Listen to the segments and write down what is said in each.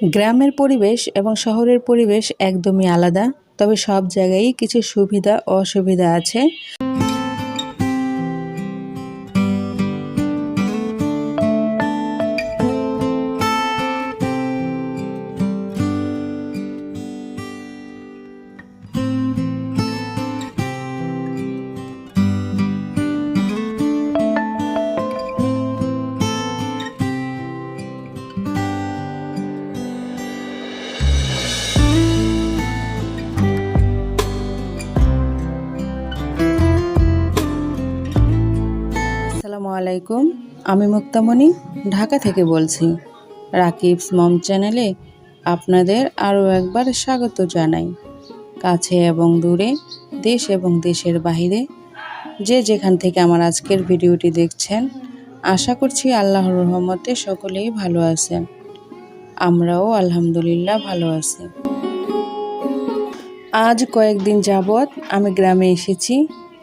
গ্রামের পরিবেশ এবং শহরের পরিবেশ একদমই আলাদা তবে সব জায়গায় কিছু সুবিধা অসুবিধা আছে। আলাইকুম, আমি মুক্তামণি, ঢাকা থেকে বলছি। রাকিবস মম চ্যানেলে আপনাদের আরও একবার স্বাগত জানাই। কাছে এবং দূরে, দেশ এবং দেশের বাইরে যে যেখান থেকে আমার আজকের ভিডিওটি দেখছেন, আশা করছি আল্লাহর রহমতে সকলেই ভালো আছেন। আমরাও আলহামদুলিল্লাহ ভালো আছি। আজ কয়েকদিন যাবৎ আমি গ্রামে এসেছি।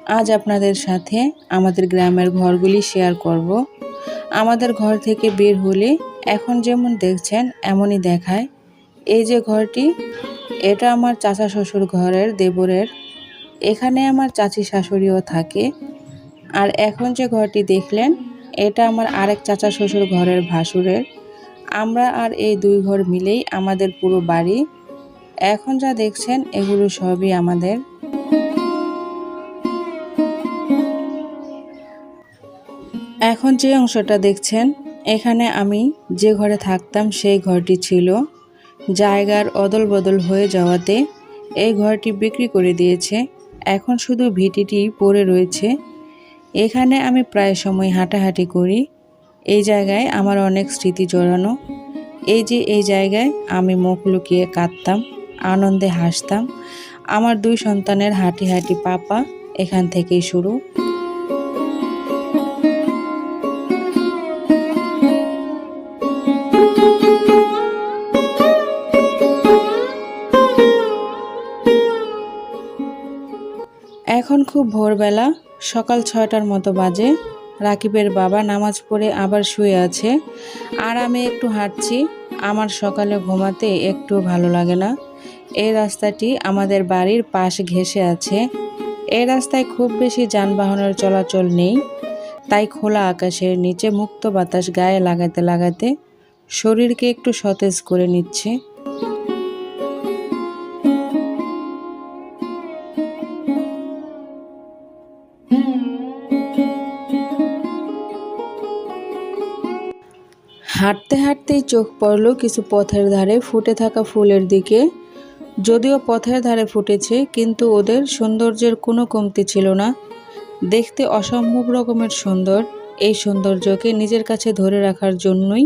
আজ আপনাদের সাথে আমাদের গ্রামের ঘরগুলি শেয়ার করব। আমাদের ঘর থেকে বের হলে এখন যেমন দেখছেন, এমনই দেখায়। এই যে ঘরটি, এটা আমার চাচা শ্বশুর ঘরের দেবরের। এখানে আমার চাচি শাশুড়িও থাকে। আর এখন যে ঘরটি দেখলেন, এটা আমার আরেক চাচা শ্বশুর ঘরের ভাসুরের। আমরা আর এই দুই ঘর মিলেই আমাদের পুরো বাড়ি। এখন যা দেখছেন, এগুলো সবই আমাদের। এখন যে অংশটা দেখছেন, এখানে আমি যে ঘরে থাকতাম সেই ঘরটি ছিল জায়গার অদল বদল হয়ে যাওয়াতে এই ঘরটি বিক্রি করে দিয়েছে। এখন শুধু ভিটিটি পড়ে রয়েছে। এখানে আমি প্রায় সময় হাঁটাহাঁটি করি। এই জায়গায় আমার অনেক স্মৃতি জড়ানো। এই যে এই জায়গায় আমি মুখ লুকিয়ে কাঁদতাম, আনন্দে হাসতাম। আমার দুই সন্তানের হাঁটি হাঁটি পাপা এখান থেকেই শুরু। এখন খুব ভোরবেলা, সকাল ছয়টার মতো বাজে। রাকিবের বাবা নামাজ পড়ে আবার শুয়ে আছে। আর আমি একটু হাঁটছি, আমার সকালে ঘুমাতে একটু ভালো লাগে না। এই রাস্তাটি আমাদের বাড়ির পাশ ঘেঁষে আছে। এই রাস্তায় খুব বেশি যানবাহনের চলাচল নেই। তাই খোলা আকাশের নিচে মুক্ত বাতাস গায়ে লাগাতে লাগাতে শরীরকে একটু সতেজ করে নিচ্ছে। হাঁটতে হাঁটতেই চোখ পড়ল কিছু পথের ধারে ফুটে থাকা ফুলের দিকে। যদিও পথের ধারে ফুটেছে, কিন্তু ওদের সৌন্দর্যের কোনো কমতি ছিল না। দেখতে অসম্ভব রকমের সুন্দর, এই সৌন্দর্যকে নিজের কাছে ধরে রাখার জন্যই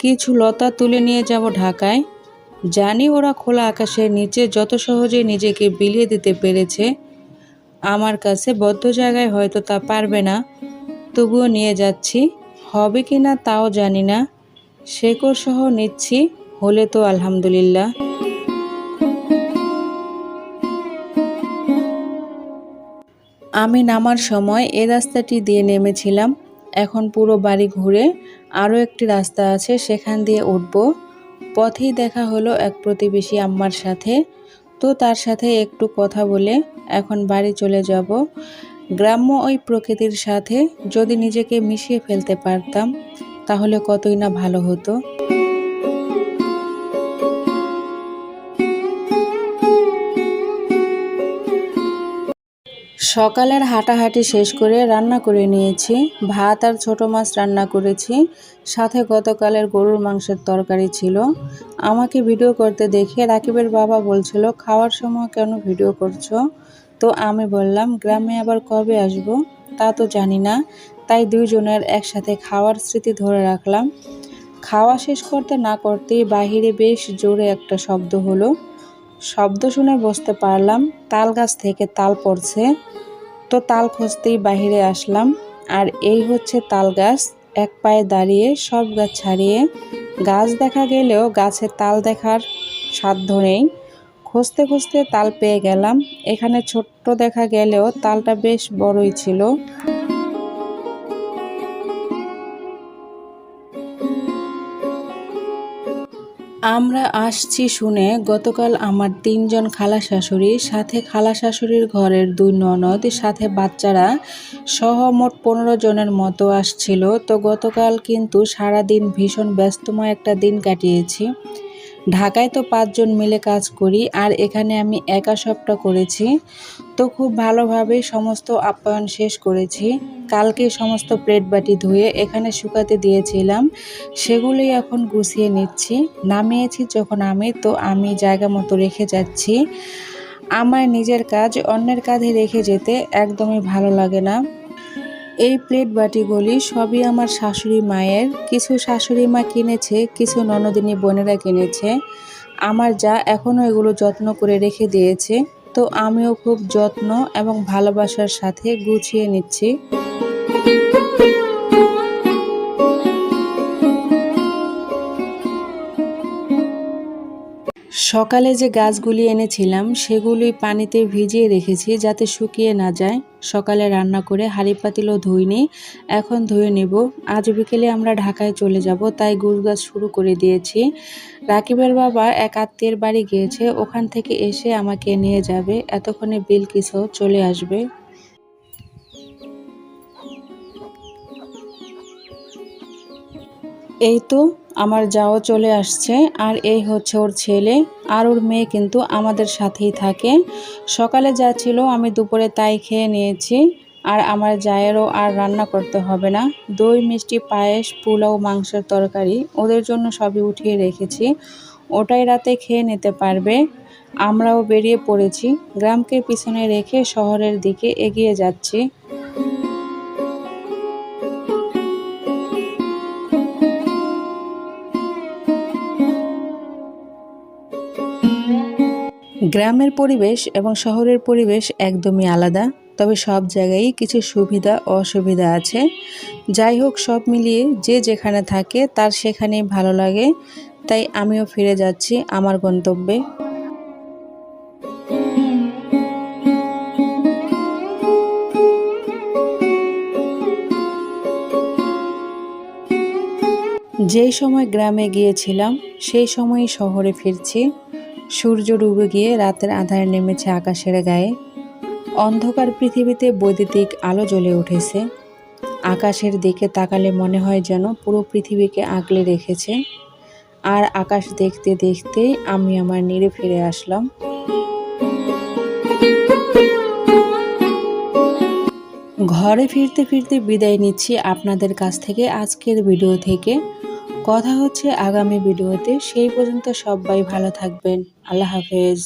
কিছু লতা তুলে নিয়ে যাব ঢাকায়। জানি ওরা খোলা আকাশের নিচে যত সহজে নিজেকে বিলিয়ে দিতে পেরেছে। আমার কাছে বদ্ধ জায়গায় হয়তো তা পারবে না, তবুও নিয়ে যাচ্ছি। হবে কি না তাও জানি না। শেকড় সহ নিচ্ছি, হলে তো আলহামদুলিল্লাহ। আমি নামার সময় এ রাস্তাটি দিয়ে নেমেছিলাম। এখন পুরো বাড়ি ঘুরে আরও একটি রাস্তা আছে, সেখান দিয়ে উঠব। পথেই দেখা হলো এক প্রতিবেশী আম্মার সাথে। তো তার সাথে একটু কথা বলে এখন বাড়ি চলে যাব। গ্রাম্য ওই প্রকৃতির সাথে যদি নিজেকে মিশিয়ে ফেলতে পারতাম। তাহলে কতই না ভালো হতো? সকালের হাঁটাহাঁটি শেষ করে রান্না করে নিয়েছি। ভাত আর ছোট মাছ রান্না করেছি। সাথে গতকালের গরুর মাংসের তরকারি ছিল। আমাকে ভিডিও করতে দেখে রাকিবের বাবা বলছিল, খাওয়ার সময় কেন ভিডিও করছ? তো আমি বললাম, গ্রামে আবার কবে আসব? তা তো জানি না। তাই দুইজনের একসাথে খাওয়ার স্মৃতি ধরে রাখলাম। খাওয়া শেষ করতে না করতেই বাহিরে বেশ জোরে একটা শব্দ হলো। শব্দ শুনে বসতে পারলাম, তাল গাছ থেকে তাল পড়ছে। তো তাল খুঁজতেই বাহিরে আসলাম। আর এই হচ্ছে তাল গাছ। এক পায়ে দাঁড়িয়ে সব গাছ ছাড়িয়ে গাছ দেখা গেলেও গাছে তাল দেখার সাধ্য নেই। খুঁজতে খুঁজতে তাল পেয়ে গেলাম। এখানে ছোট্ট দেখা গেলেও তালটা বেশ বড়ই ছিল। আমরা আসছি শুনে গতকাল আমার তিনজন খালা শাশুড়ি সাথে খালা শাশুড়ির ঘরের দুই ননদ, সাথে বাচ্চারা সহ মোট পনেরো জনের মতো আসছিল। তো গতকাল কিন্তু সারা দিন ভীষণ ব্যস্তময় একটা দিন কাটিয়েছি। ঢাকায় তো পাঁচজন মিলে কাজ করি, আর এখানে আমি একা সবটা করেছি। তো খুব ভালোভাবে সমস্ত আপ্যায়ন শেষ করেছি। কালকে সমস্ত প্লেট বাটি ধুয়ে এখানে শুকাতে দিয়েছিলাম। সেগুলি এখন গুছিয়ে নিচ্ছি। নামিয়েছি যখন আমি, তো আমি জায়গা মতো রেখে যাচ্ছি। আমার নিজের কাজ, অন্যের কাঁধে রেখে যেতে একদমই ভালো লাগে না। এই প্লেট বাটিগুলি সবই আমার শাশুড়ি মায়ের। কিছু শাশুড়ি মা কিনেছে, কিছু ননদিনী বোনেরা কিনেছে। আমার যা এখনও এগুলো যত্ন করে রেখে দিয়েছে। তো আমিও খুব যত্ন এবং ভালোবাসার সাথে গুছিয়ে নিচ্ছি। সকালে যে গাছগুলি এনেছিলাম, সেগুলি পানিতে ভিজিয়ে রেখেছি যাতে শুকিয়ে না যায়। সকালে রান্না করে হাঁড়ি পাতিলও ধুইনি এখন ধুয়ে নেব। আজ বিকেলে আমরা ঢাকায় চলে যাব, তাই গুড় গাছ শুরু করে দিয়েছি। রাকিবের বাবা এক আত্মীয়ের বাড়ি গিয়েছে, ওখান থেকে এসে আমাকে নিয়ে যাবে। এতক্ষণে বিলকিসও চলে আসবে। এই তো আমার যাও চলে আসছে, আর এই হচ্ছে ওর ছেলে, আর ওর মেয়ে কিন্তু আমাদের সাথেই থাকে। সকালে যা ছিল আমি দুপুরে তাই খেয়ে নিয়েছি, আর আমার জায়েরও আর রান্না করতে হবে না। দই, মিষ্টি, পায়েস, পোলাও, মাংসের তরকারি, ওদের জন্য সবই উঠিয়ে রেখেছি। ওটাই রাতে খেয়ে নিতে পারবে। আমরাও বেরিয়ে পড়েছি। গ্রামকে পিছনে রেখে শহরের দিকে এগিয়ে যাচ্ছি। গ্রামের পরিবেশ এবং শহরের পরিবেশ একদমই আলাদা, তবে সব জায়গায় কিছু সুবিধা, অসুবিধা আছে। যাই হোক, সব মিলিয়ে যে যেখানে থাকে তার সেখানেই ভালো লাগে, তাই আমিও ফিরে যাচ্ছি আমার গন্তব্যে। যেই সময় গ্রামে গিয়েছিলাম, সেই সময়ই শহরে ফিরছি। সূর্য ডুবে গিয়ে রাতের আধারে নেমেছে আকাশের গায়ে। অন্ধকার পৃথিবীতে বৈদ্যুতিক আলো জ্বলে উঠেছে। আকাশের দিকে তাকালে মনে হয় যেন পুরো পৃথিবীকে আগলে রেখেছে। আর আকাশ দেখতে দেখতে আমি আমার নিরে ফিরে আসলাম। ঘরে ফিরতে ফিরতে বিদায় নিচ্ছি আপনাদের কাছ থেকে আজকের ভিডিও থেকে। কথা হচ্ছে আগামী ভিডিওতে সেই পর্যন্ত সবাই ভালো থাকবেন। আল্লাহ হাফেজ।